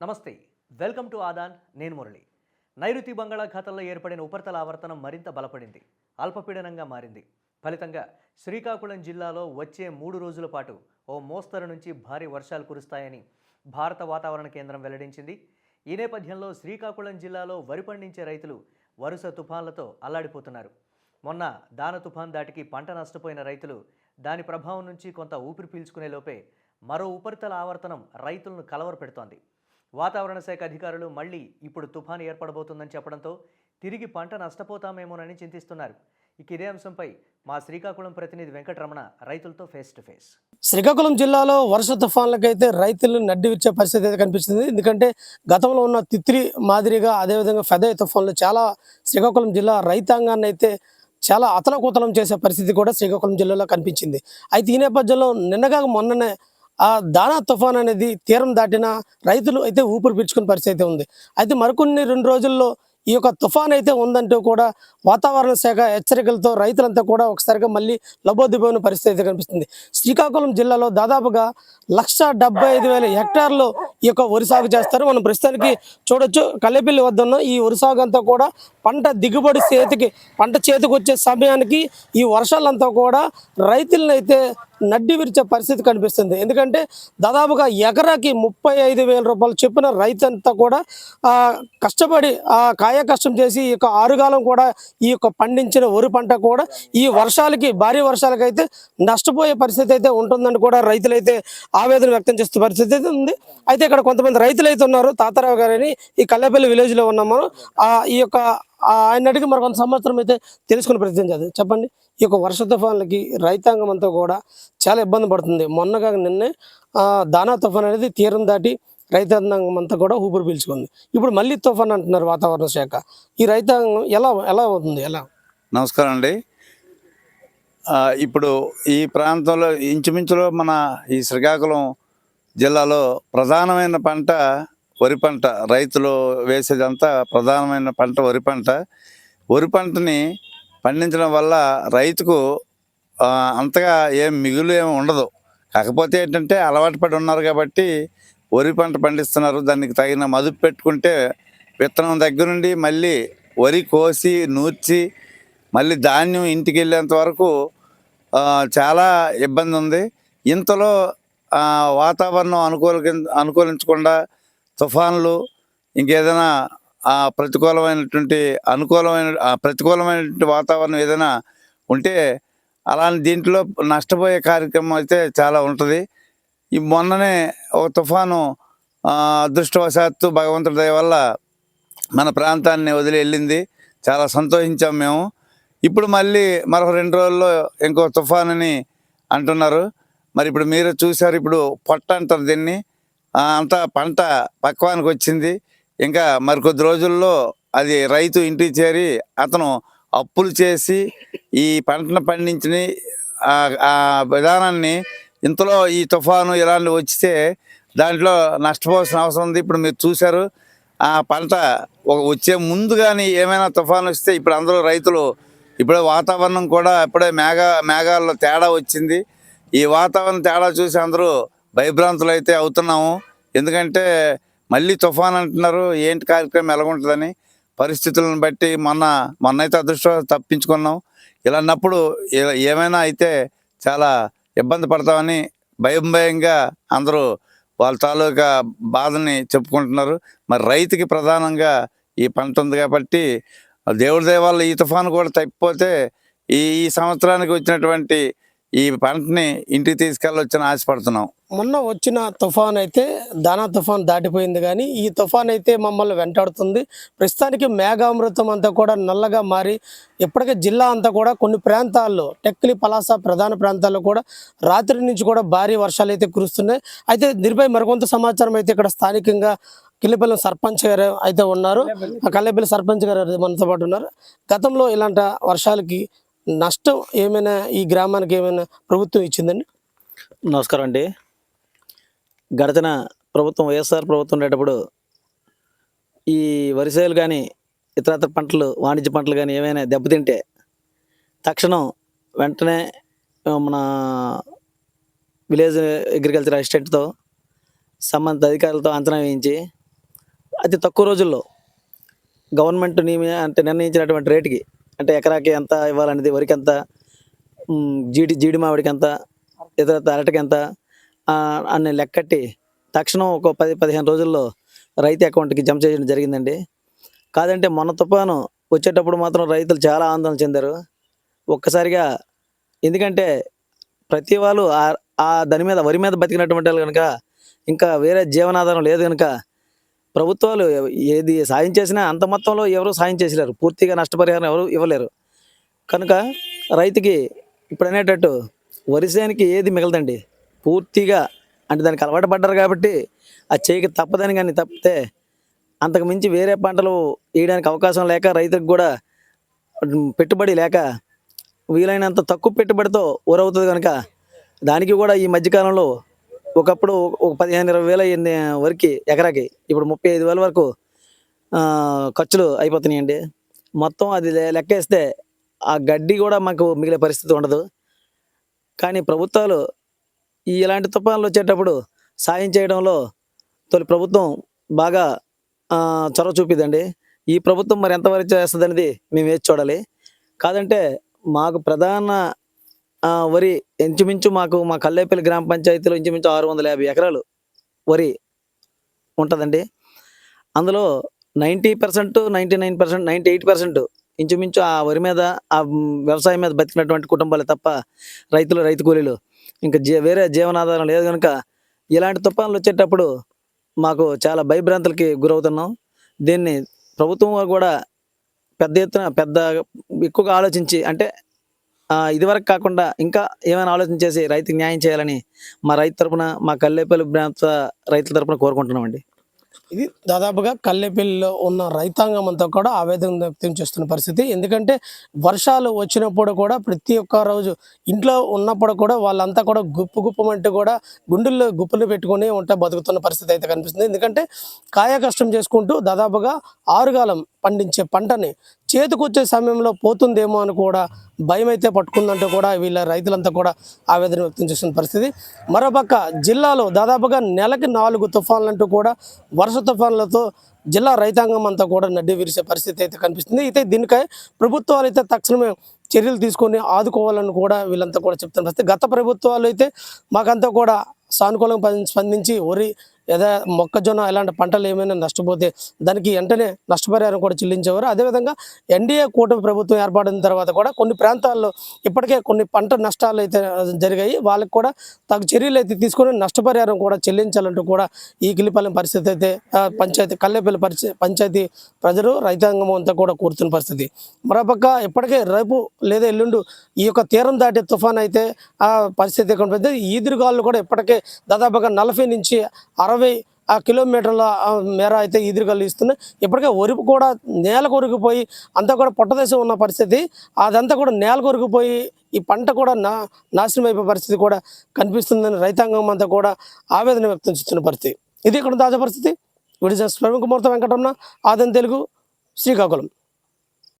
నమస్తే welcome to Aadan నేను మురళి. నైరుతి బంగాళాఖాతంలో ఏర్పడిన ఉపరితల ఆవర్తనం మరింత బలపడింది అల్పపీడనంగా మారింది. ఫలితంగా శ్రీకాకుళం జిల్లాలో వచ్చే మూడు రోజుల పాటు ఓ మోస్తరు నుంచి భారీ వర్షాలు కురుస్తాయని భారత వాతావరణ కేంద్రం వెల్లడించింది. ఈ నేపథ్యంలో శ్రీకాకుళం జిల్లాలో వరి పండించే రైతులు వరుస తుఫాన్లతో అల్లాడిపోతున్నారు. మొన్న దాన తుఫాన్ దాటికి పంట నష్టపోయిన రైతులు దాని ప్రభావం నుంచి కొంత ఊపిరి పీల్చుకునే లోపే మరో ఉపరితల ఆవర్తనం రైతులను కలవరపెడుతోంది. వాతావరణ శాఖ అధికారులు మళ్ళీ ఇప్పుడు తుఫాను ఏర్పడబోతుందని చెప్పడంతో తిరిగి పంట నష్టపోతామేమోనని చింతిస్తున్నారు. ఇక ఇదే అంశంపై మా శ్రీకాకుళం ప్రతినిధి వెంకటరమణ రైతులతో ఫేస్ టు ఫేస్. శ్రీకాకుళం జిల్లాలో వర్ష తుఫాన్లకైతే రైతులు నడ్డి విచ్చే పరిస్థితి అయితే కనిపిస్తుంది. ఎందుకంటే గతంలో ఉన్న తిత్రి మాదిరిగా అదేవిధంగా ఫెదయ్ తుఫాన్లు చాలా శ్రీకాకుళం జిల్లా రైతాంగాన్ని అయితే చాలా అతలకుతలం చేసే పరిస్థితి కూడా శ్రీకాకుళం జిల్లాలో కనిపించింది. అయితే ఈ నేపథ్యంలో నిన్నగా మొన్ననే ఆ దానా తుఫాన్ అనేది తీరం దాటిన రైతులు అయితే ఊపిరి పీల్చుకునే పరిస్థితి అయితే ఉంది. అయితే మరికొన్ని రెండు రోజుల్లో ఈ యొక్క తుఫాన్ అయితే ఉందంటూ కూడా వాతావరణ శాఖ హెచ్చరికలతో రైతులంతా కూడా ఒకసారిగా మళ్ళీ లబోదిబోయిన పరిస్థితి అయితే కనిపిస్తుంది. శ్రీకాకుళం జిల్లాలో దాదాపుగా లక్ష ఐదు వేల హెక్టార్లు ఈ యొక్క వరి సాగు చేస్తారు. మనం ప్రస్తుతానికి చూడొచ్చు కల్లెపల్లి వద్ద ఉన్న ఈ వరి సాగు అంతా కూడా పంట దిగుబడి చేతికి పంట చేతికి వచ్చే సమయానికి ఈ వర్షాలంతా కూడా రైతులను అయితే నడ్డి విరిచే పరిస్థితి కనిపిస్తుంది. ఎందుకంటే దాదాపుగా ఎకరాకి ముప్పై ఐదు వేల రూపాయలు చెప్పిన రైతంతా కూడా కష్టపడి ఆ కాయ కష్టం చేసి ఈ యొక్క ఆరుగాలం కూడా ఈ యొక్క పండించిన వరి పంట కూడా ఈ వర్షాలకి భారీ వర్షాలకి అయితే నష్టపోయే పరిస్థితి అయితే ఉంటుందని కూడా రైతులైతే ఆవేదన వ్యక్తం చేస్తున్న పరిస్థితి అయితే ఉంది. అయితే ఇక్కడ కొంతమంది రైతులు అయితే ఉన్నారు. తాతారావు గారని ఈ కల్లెపల్లి విలేజ్లో ఉన్నాము. ఈ యొక్క ఆయన అడిగి మరి కొంత సంవత్సరం అయితే తెలుసుకునే ప్రయత్నం చేద్దాం. చెప్పండి. ఈ యొక్క వర్ష తుఫాన్లకి రైతాంగం అంతా కూడా చాలా ఇబ్బంది పడుతుంది. మొన్నగా నిన్నే దానా తుఫాన్ అనేది తీరం దాటి రైతాంగం అంతా కూడా ఊపిరి పీల్చుకుంది. ఇప్పుడు మళ్ళీ తుఫాన్ అంటున్నారు వాతావరణ శాఖ. ఈ రైతాంగం ఎలా ఎలా అవుతుంది? ఎలా? నమస్కారం అండి. ఇప్పుడు ఈ ప్రాంతంలో ఇంచుమించులో మన ఈ శ్రీకాకుళం జిల్లాలో ప్రధానమైన పంట వరి పంట రైతులు వేసేదంతా ప్రధానమైన పంట వరి పంట. వరి పంటని పండించడం వల్ల రైతుకు అంతగా ఏం మిగులు ఏమి ఉండదు. కాకపోతే ఏంటంటే అలవాటు పడి ఉన్నారు కాబట్టి వరి పంట పండిస్తున్నారు. దానికి తగిన మదుపు పెట్టుకుంటే విత్తనం దగ్గర నుండి మళ్ళీ వరి కోసి నూర్చి మళ్ళీ ధాన్యం ఇంటికి వెళ్ళేంత వరకు చాలా ఇబ్బంది ఉంది ఇంతలో వాతావరణం అనుకూల అనుకూలించకుండా తుఫాన్లు ఇంకేదైనా ఆ, ప్రతికూలమైనటువంటి అనుకూలమైన ప్రతికూలమైనటువంటి వాతావరణం ఏదైనా ఉంటే అలాంటి దీంట్లో నష్టపోయే కార్యక్రమం అయితే చాలా ఉంటుంది. ఈ మొన్ననే ఒక తుఫాను అదృష్టవశాత్తు భగవంతుడి దయ వల్ల మన ప్రాంతాన్ని వదిలి వెళ్ళింది. చాలా సంతోషించాం మేము. ఇప్పుడు మళ్ళీ మరొక రెండు రోజుల్లో ఇంకో తుఫాన్ అని అంటున్నారు. మరి ఇప్పుడు మీరు చూశారు ఇప్పుడు పొట్ట అంటారు దీన్ని. అంతా పంట పక్వానికి వచ్చింది ఇంకా మరికొద్ది రోజుల్లో అది రైతు ఇంటికి చేరి అతను అప్పులు చేసి ఈ పంటను పండించిన ఆ- విధానాన్ని ఇంతలో ఈ తుఫాను ఇలాంటి వచ్చితే దాంట్లో నష్టపోవాల్సిన అవసరం ఉంది. ఇప్పుడు మీరు చూశారు ఆ పంట వచ్చే ముందు కానీ ఏమైనా తుఫాను వస్తే ఇప్పుడు అందరూ రైతులు ఇప్పుడే వాతావరణం కూడా ఇప్పుడే మేఘ మేఘాల్లో తేడా వచ్చింది. ఈ వాతావరణం తేడా చూసి అందరూ భయభ్రాంతులు అయితే అవుతున్నాము. ఎందుకంటే మళ్ళీ తుఫాన్ అంటున్నారు ఏంటి కార్యక్రమం ఎలాగుంటుందని. పరిస్థితులను బట్టి మొన్న మొన్న అయితే అదృష్టం తప్పించుకున్నాం. ఇలా అన్నప్పుడు ఏమైనా అయితే చాలా ఇబ్బంది పడతామని భయం భయంగా అందరూ వాళ్ళ తాలూకా బాధని చెప్పుకుంటున్నారు. మరి రైతుకి ప్రధానంగా ఈ పంట ఉంది కాబట్టి దేవుడి దయ ఈ తుఫాను కూడా తప్పిపోతే ఈ ఈ సంవత్సరానికి వచ్చినటువంటి ఈ పంటని ఇంటికి తీసుకెళ్ళొచ్చని ఆశపడుతున్నాం. మొన్న వచ్చిన తుఫాన్ అయితే దానా తుఫాన్ దాటిపోయింది కానీ ఈ తుఫాన్ అయితే మమ్మల్ని వెంటాడుతుంది. ప్రస్తుతానికి మేఘామృతం అంతా కూడా నల్లగా మారి ఇప్పటికే జిల్లా అంతా కూడా కొన్ని ప్రాంతాల్లో టెక్లి పలాస ప్రధాన ప్రాంతాల్లో కూడా రాత్రి నుంచి కూడా భారీ వర్షాలు అయితే కురుస్తున్నాయి. అయితే దీనిపై మరికొంత సమాచారం అయితే ఇక్కడ స్థానికంగా కిల్లిపల్లి సర్పంచ్ గారు అయితే ఉన్నారు. ఆ కల్లెపల్లి సర్పంచ్ గారు మనతో పాటు ఉన్నారు. గతంలో ఇలాంటి వర్షాలకి నష్టం ఏమైనా ఈ గ్రామానికి ఏమైనా ప్రభుత్వం ఇచ్చిందండి? నమస్కారం అండి. గడిచిన ప్రభుత్వం వైఎస్ఆర్ ప్రభుత్వం ఉండేటప్పుడు ఈ వరిసేలు కానీ ఇతరత్ర పంటలు వాణిజ్య పంటలు కానీ ఏమైనా దెబ్బతింటే తక్షణం వెంటనే మన విలేజ్ అగ్రికల్చర్ అసిస్టెంట్తో సంబంధిత అధికారులతో అంచనా వేయించి అతి తక్కువ రోజుల్లో గవర్నమెంట్ నియమి అంటే నిర్ణయించినటువంటి రేటుకి అంటే ఎకరాకి ఎంత ఇవ్వాలనేది వరికి ఎంత జీడి జీడి మామిడికి ఎంత ఇతర అరటికి ఎంత అన్ని లెక్కట్టి తక్షణం ఒక పది పదిహేను రోజుల్లో రైతు అకౌంట్కి జమ చేయడం జరిగిందండి. కాదంటే మొన్న తుఫాను వచ్చేటప్పుడు మాత్రం రైతులు చాలా ఆందోళన చెందారు. ఒక్కసారిగా ఎందుకంటే ప్రతి వాళ్ళు ఆ- ఆ దాని మీద వరి మీద బతికినటువంటి వాళ్ళు కనుక ఇంకా వేరే జీవనాధారం లేదు కనుక ప్రభుత్వాలు ఏది సాయం చేసినా అంత మొత్తంలో ఎవరు సాయం చేసలేరు. పూర్తిగా నష్టపరిహారం ఎవరు ఇవ్వలేరు. కనుక రైతుకి ఇప్పుడు అనేటట్టు వరిసేనికి ఏది మిగలదండి. పూర్తిగా అంటే దానికి అలవాటు పడ్డారు కాబట్టి ఆ చేయకి తప్పదని కానీ తప్పితే అంతకు మించి వేరే పంటలు వేయడానికి అవకాశం లేక రైతుకు కూడా పెట్టుబడి లేక వీలైనంత తక్కువ పెట్టుబడితో ఊరవుతుంది కనుక దానికి కూడా ఈ మధ్యకాలంలో ఒకప్పుడు ఒక పదిహేను ఇరవై వేల అయ్యింది వరకు ఎకరాకి. ఇప్పుడు ముప్పై ఐదు వేల వరకు ఖర్చులు అయిపోతున్నాయండి. మొత్తం అది లెక్క వేస్తే ఆ గడ్డి కూడా మాకు మిగిలే పరిస్థితి ఉండదు. కానీ ప్రభుత్వాలు ఈ ఇలాంటి తుఫాన్లు వచ్చేటప్పుడు సాయం చేయడంలో తొలి ప్రభుత్వం బాగా చొరవ చూపిదండి ఈ ప్రభుత్వం మరి ఎంతవరకు చేస్తుంది అనేది మేము వేచి చూడాలి. కాదంటే మాకు ప్రధాన వరి ఇంచుమించు మాకు మా కల్లేపల్లి గ్రామ పంచాయతీలో ఇంచుమించు ఆరు వందల యాభై ఎకరాలు వరి ఉంటుందండి. అందులో ninety percent ninety nine percent ninety eight percent ఇంచుమించు ఆ వరి మీద ఆ వ్యవసాయం మీద బతికినటువంటి కుటుంబాలే తప్ప రైతులు రైతు కూలీలు. ఇంకా జీ వేరే జీవనాధారం లేదు కనుక ఇలాంటి తుఫాన్లు వచ్చేటప్పుడు మాకు చాలా భయభ్రాంతులకి గురవుతున్నాం. దీన్ని ప్రభుత్వం కూడా పెద్ద ఎత్తున పెద్ద ఎక్కువగా ఆలోచించి అంటే ఇదివరకు కాకుండా ఇంకా ఏమైనా ఆలోచన చేసి రైతుకి న్యాయం చేయాలని మా రైతు తరపున మా కల్లేపల్లి ప్రాంత రైతుల తరపున కోరుకుంటున్నామండి. ఇది దాదాపుగా కల్లెపల్లిలో ఉన్న రైతాంగం అంతా కూడా ఆవేదన వ్యక్తం చేస్తున్న పరిస్థితి. ఎందుకంటే వర్షాలు వచ్చినప్పుడు కూడా ప్రతి ఒక్క రోజు ఇంట్లో ఉన్నప్పుడు కూడా వాళ్ళంతా కూడా గుప్పు గుప్పమంటూ కూడా గుండెల్లో గుప్పులు పెట్టుకొని ఉంటే బతుకుతున్న పరిస్థితి అయితే కనిపిస్తుంది. ఎందుకంటే కాయ కష్టం చేసుకుంటూ దాదాపుగా ఆరుగాలం పండించే పంటని చేతికొచ్చే సమయంలో పోతుందేమో అని కూడా భయం అయితే పట్టుకుందంటూ కూడా వీళ్ళ రైతులంతా కూడా ఆవేదన వ్యక్తం చేస్తున్న పరిస్థితి. మరోపక్క జిల్లాలో దాదాపుగా నెలకి నాలుగు తుఫాన్లంటూ కూడా వర్ష తుఫాన్లతో జిల్లా రైతాంగం అంతా కూడా నడ్డి విరిసే పరిస్థితి అయితే కనిపిస్తుంది. అయితే దీనికై ప్రభుత్వాలు అయితే తక్షణమే చర్యలు తీసుకొని ఆదుకోవాలని కూడా వీళ్ళంతా కూడా చెప్తున్న పరిస్థితి. గత ప్రభుత్వాలు అయితే మాకంతా కూడా సానుకూలంగా స్పందించి వరి ఏదో మొక్కజొన్న ఇలాంటి పంటలు ఏమైనా నష్టపోతే దానికి వెంటనే నష్టపరిహారం కూడా చెల్లించేవారు. అదేవిధంగా ఎన్డీఏ కూటమి ప్రభుత్వం ఏర్పడిన తర్వాత కూడా కొన్ని ప్రాంతాల్లో ఇప్పటికే కొన్ని పంట నష్టాలు అయితే జరిగాయి. వాళ్ళకి కూడా తగు చర్యలు అయితే తీసుకొని నష్టపరిహారం కూడా చెల్లించాలంటూ కూడా ఈ కిలిపాలెం పరిస్థితి అయితే పంచాయతీ కల్లేపల్లి పరిస్థితి పంచాయతీ ప్రజలు రైతాంగం అంతా కూడా కోరుతున్న పరిస్థితి. మరోపక్క ఇప్పటికే రేపు లేదా ఎల్లుండు ఈ యొక్క తీరం దాటే తుఫాన్ అయితే ఆ పరిస్థితి కనిపిస్తుంది ఈదురుగాలు కూడా ఇప్పటికే దాదాపుగా నలభై నుంచి అరవై ఆ కిలోమీటర్ల మేర అయితే ఈదురుగాలు ఇస్తున్నాయి ఇప్పటికే ఒరుపు కూడా నేల కొరికిపోయి అంతా కూడా పొట్టదేశం ఉన్న పరిస్థితి. అదంతా కూడా నేల కొరికిపోయి ఈ పంట కూడా నా నాశనం అయిపోయే పరిస్థితి కూడా కనిపిస్తుందని రైతాంగం అంతా కూడా ఆవేదన వ్యక్తం చేస్తున్న పరిస్థితి. ఇది ఇక్కడ తాజా పరిస్థితి. విడిజన్ ప్రముఖ ముహూర్తం వెంకటరమణ ఆదం తెలుగు శ్రీకాకుళం.